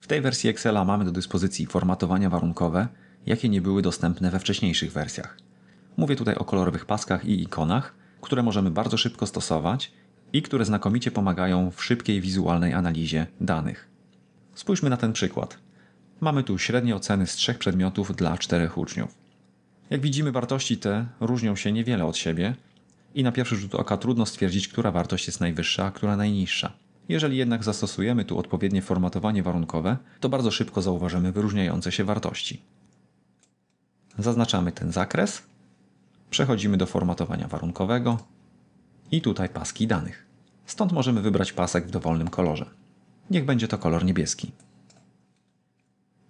W tej wersji Excela mamy do dyspozycji formatowania warunkowe, jakie nie były dostępne we wcześniejszych wersjach. Mówię tutaj o kolorowych paskach i ikonach, które możemy bardzo szybko stosować i które znakomicie pomagają w szybkiej wizualnej analizie danych. Spójrzmy na ten przykład. Mamy tu średnie oceny z trzech przedmiotów dla czterech uczniów. Jak widzimy, wartości te różnią się niewiele od siebie i na pierwszy rzut oka trudno stwierdzić, która wartość jest najwyższa, a która najniższa. Jeżeli jednak zastosujemy tu odpowiednie formatowanie warunkowe, to bardzo szybko zauważymy wyróżniające się wartości. Zaznaczamy ten zakres, przechodzimy do formatowania warunkowego i tutaj paski danych. Stąd możemy wybrać pasek w dowolnym kolorze. Niech będzie to kolor niebieski.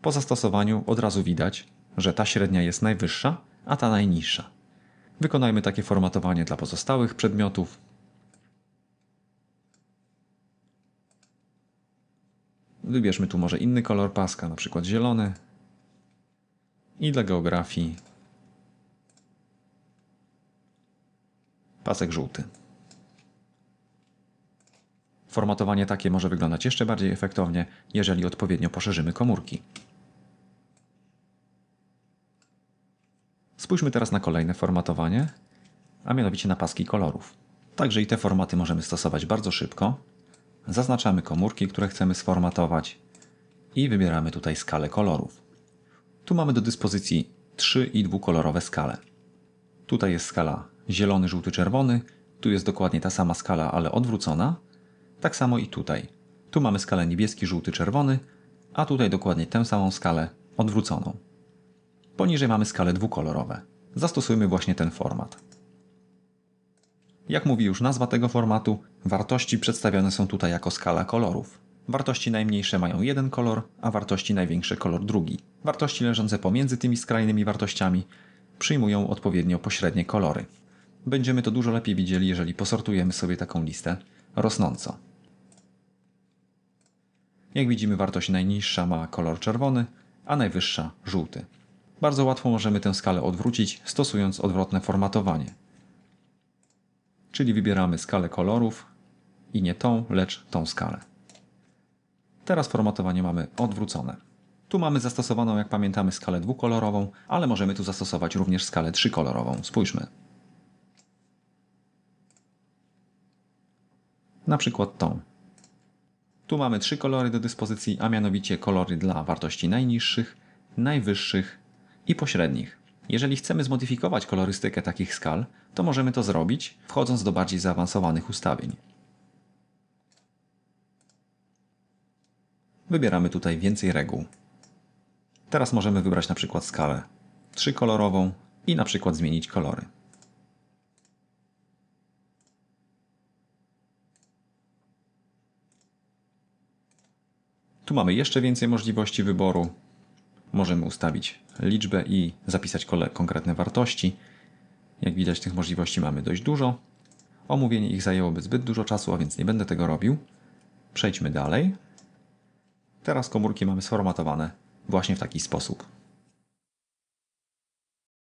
Po zastosowaniu od razu widać, że ta średnia jest najwyższa, a ta najniższa. Wykonajmy takie formatowanie dla pozostałych przedmiotów. Wybierzmy tu może inny kolor paska, na przykład zielony. I dla geografii pasek żółty. Formatowanie takie może wyglądać jeszcze bardziej efektownie, jeżeli odpowiednio poszerzymy komórki. Spójrzmy teraz na kolejne formatowanie, a mianowicie na paski kolorów. Także i te formaty możemy stosować bardzo szybko. Zaznaczamy komórki, które chcemy sformatować i wybieramy tutaj skalę kolorów. Tu mamy do dyspozycji trzy i dwukolorowe skale. Tutaj jest skala zielony, żółty, czerwony. Tu jest dokładnie ta sama skala, ale odwrócona. Tak samo i tutaj. Tu mamy skalę niebieski, żółty, czerwony, a tutaj dokładnie tę samą skalę odwróconą. Poniżej mamy skale dwukolorowe. Zastosujmy właśnie ten format. Jak mówi już nazwa tego formatu, wartości przedstawione są tutaj jako skala kolorów. Wartości najmniejsze mają jeden kolor, a wartości największe kolor drugi. Wartości leżące pomiędzy tymi skrajnymi wartościami przyjmują odpowiednio pośrednie kolory. Będziemy to dużo lepiej widzieli, jeżeli posortujemy sobie taką listę rosnąco. Jak widzimy, wartość najniższa ma kolor czerwony, a najwyższa żółty. Bardzo łatwo możemy tę skalę odwrócić, stosując odwrotne formatowanie. Czyli wybieramy skalę kolorów i nie tą, lecz tą skalę. Teraz formatowanie mamy odwrócone. Tu mamy zastosowaną, jak pamiętamy, skalę dwukolorową, ale możemy tu zastosować również skalę trzykolorową. Spójrzmy. Na przykład tą. Tu mamy trzy kolory do dyspozycji, a mianowicie kolory dla wartości najniższych, najwyższych i pośrednich. Jeżeli chcemy zmodyfikować kolorystykę takich skal, to możemy to zrobić, wchodząc do bardziej zaawansowanych ustawień. Wybieramy tutaj więcej reguł. Teraz możemy wybrać na przykład skalę trzykolorową i na przykład zmienić kolory. Tu mamy jeszcze więcej możliwości wyboru. Możemy ustawić liczbę i zapisać konkretne wartości. Jak widać, tych możliwości mamy dość dużo. Omówienie ich zajęłoby zbyt dużo czasu, a więc nie będę tego robił. Przejdźmy dalej. Teraz komórki mamy sformatowane właśnie w taki sposób.